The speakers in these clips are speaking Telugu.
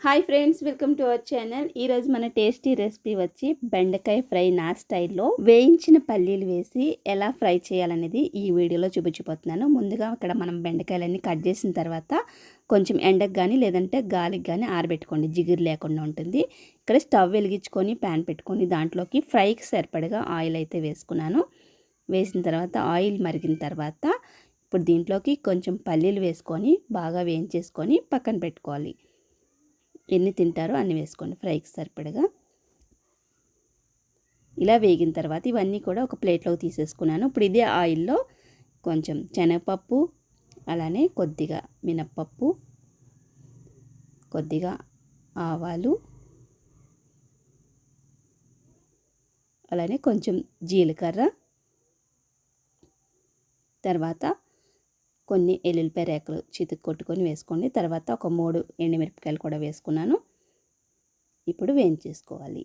Hi friends welcome to our channel ఈరోజు మన టేస్టీ రెసిపీ వచ్చి బెండకాయ ఫ్రై నా స్టైల్లో వేయించిన పల్లీలు వేసి ఎలా ఫ్రై చేయాలనేది ఈ వీడియోలో చూపించిపోతున్నాను ముందుగా ఇక్కడ మనం బెండకాయలన్నీ కట్ చేసిన తర్వాత కొంచెం ఎండకు కానీ లేదంటే గాలికి కానీ ఆరబెట్టుకోండి. జిగురు లేకుండా ఉంటుంది. ఇక్కడ స్టవ్ వెలిగించుకొని ప్యాన్ పెట్టుకొని దాంట్లోకి ఫ్రైకి సరిపడగా ఆయిల్ అయితే వేసుకున్నాను. వేసిన తర్వాత ఆయిల్ మరిగిన తర్వాత ఇప్పుడు దీంట్లోకి కొంచెం పల్లీలు వేసుకొని బాగా వేయించేసుకొని పక్కన పెట్టుకోవాలి. ఎన్ని తింటారో అన్ని వేసుకోండి ఫ్రైకి సరిపడగా. ఇలా వేగిన తర్వాత ఇవన్నీ కూడా ఒక ప్లేట్లోకి తీసేసుకున్నాను. ఇప్పుడు ఇదే ఆయిల్లో కొంచెం శనగపప్పు అలానే కొద్దిగా మినప్పప్పు కొద్దిగా ఆవాలు అలానే కొంచెం జీలకర్ర తర్వాత కొన్ని ఎల్లుల్లిపాయ రేకలు చితికి కొట్టుకొని వేసుకోండి. తర్వాత ఒక మూడు ఎండుమిరపకాయలు కూడా వేసుకున్నాను. ఇప్పుడు వేయించేసుకోవాలి.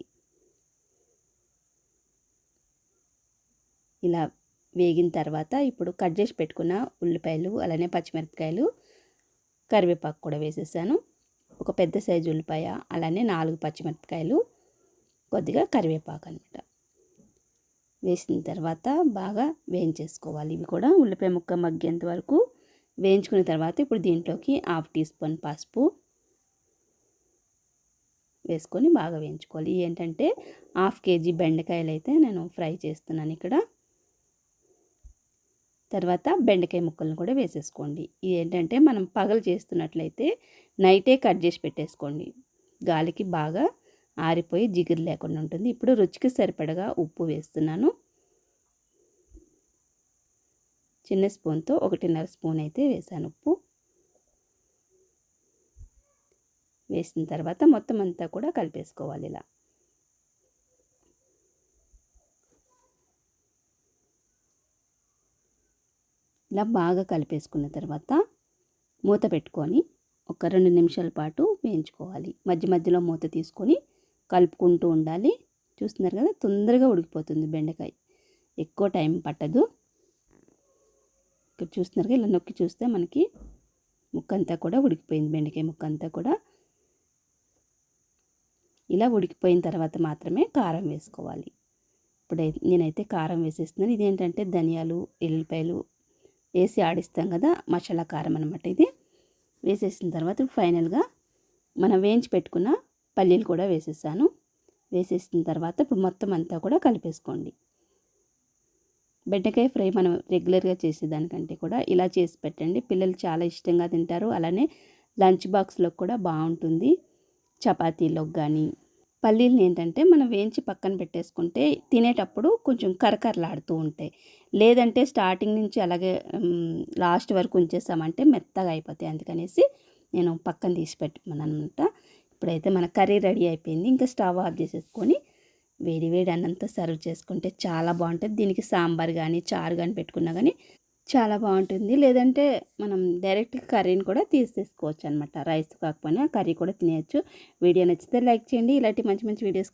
ఇలా వేగిన తర్వాత ఇప్పుడు కట్ చేసి పెట్టుకున్న ఉల్లిపాయలు అలానే పచ్చిమిరపకాయలు కరివేపాకు కూడా వేసేసాను. ఒక పెద్ద సైజు ఉల్లిపాయ అలానే నాలుగు పచ్చిమిరపకాయలు కొద్దిగా కరివేపాకు అనమాట వేసిన తర్వాత బాగా వేయించేసుకోవాలి. ఇవి కూడా ఉల్లిపాయ ముక్క మగ్గేంత వరకు వేయించుకున్న తర్వాత ఇప్పుడు దీంట్లోకి హాఫ్ టీ స్పూన్ పసుపు వేసుకొని బాగా వేయించుకోవాలి. ఏంటంటే హాఫ్ కేజీ బెండకాయలు అయితే నేను ఫ్రై చేస్తున్నాను ఇక్కడ. తర్వాత బెండకాయ ముక్కలను కూడా వేసేసుకోండి. ఇది ఏంటంటే మనం పగలు చేస్తున్నట్లయితే నైటే కట్ చేసి పెట్టేసుకోండి. గాలికి బాగా ఆరిపోయి జిగురు లేకుండా ఉంటుంది. ఇప్పుడు రుచికి సరిపడగా ఉప్పు వేస్తున్నాను. చిన్న స్పూన్తో ఒకటిన్నర స్పూన్ అయితే వేసాను ఉప్పు. వేసిన తర్వాత మొత్తం అంతా కూడా కలిపేసుకోవాలి ఇలా. ఇలా బాగా కలిపేసుకున్న తర్వాత మూత పెట్టుకొని ఒక రెండు నిమిషాల పాటు వేయించుకోవాలి. మధ్య మధ్యలో మూత తీసుకొని కలుపుకుంటూ ఉండాలి. చూస్తున్నారు కదా తొందరగా ఉడికిపోతుంది బెండకాయ. ఎక్కువ టైం పట్టదు. ఇక్కడ చూస్తున్నారు ఇలా నొక్కి చూస్తే మనకి ముక్క అంతా కూడా ఉడికిపోయింది బెండకాయ ముక్క అంతా కూడా. ఇలా ఉడికిపోయిన తర్వాత మాత్రమే కారం వేసుకోవాలి. ఇప్పుడు నేనైతే కారం వేసేస్తున్నాను. ఇదేంటంటే ధనియాలు ఎల్లిపాయలు వేసి ఆడిస్తాం కదా మసాలా కారం అనమాట ఇది. వేసేసిన తర్వాత ఫైనల్గా మనం వేయించి పెట్టుకున్న పల్లీలు కూడా వేసేసాను. వేసేసిన తర్వాత ఇప్పుడు మొత్తం అంతా కూడా కలిపేసుకోండి. బెండకాయ ఫ్రై మనం రెగ్యులర్గా చేసేదానికంటే కూడా ఇలా చేసి పెట్టండి. పిల్లలు చాలా ఇష్టంగా తింటారు. అలానే లంచ్ బాక్స్లో కూడా బాగుంటుంది. చపాతీలోకి కానీ పల్లీలు ఏంటంటే మనం వేయించి పక్కన పెట్టేసుకుంటే తినేటప్పుడు కొంచెం కరకరలాడుతూ ఉంటాయి. లేదంటే స్టార్టింగ్ నుంచి అలాగే లాస్ట్ వరకు ఉంచేసామంటే మెత్తగా అయిపోతాయి. అందుకనేసి నేను పక్కన తీసి పెట్టుకున్నాను అనమాట ఇప్పుడైతే మన కర్రీ రెడీ అయిపోయింది. ఇంకా స్టవ్ ఆఫ్ చేసేసుకొని వేడి వేడి అన్నంతో సర్వ్ చేసుకుంటే చాలా బాగుంటుంది. దీనికి సాంబార్ కానీ చారు కానీ పెట్టుకున్నా కానీ చాలా బాగుంటుంది. లేదంటే మనం డైరెక్ట్ కర్రీని కూడా తీసేసుకోవచ్చు అనమాట రైస్ కాకపోయినా కర్రీ కూడా తినేయచ్చు. వీడియో నచ్చితే లైక్ చేయండి. ఇలాంటి మంచి మంచి వీడియోస్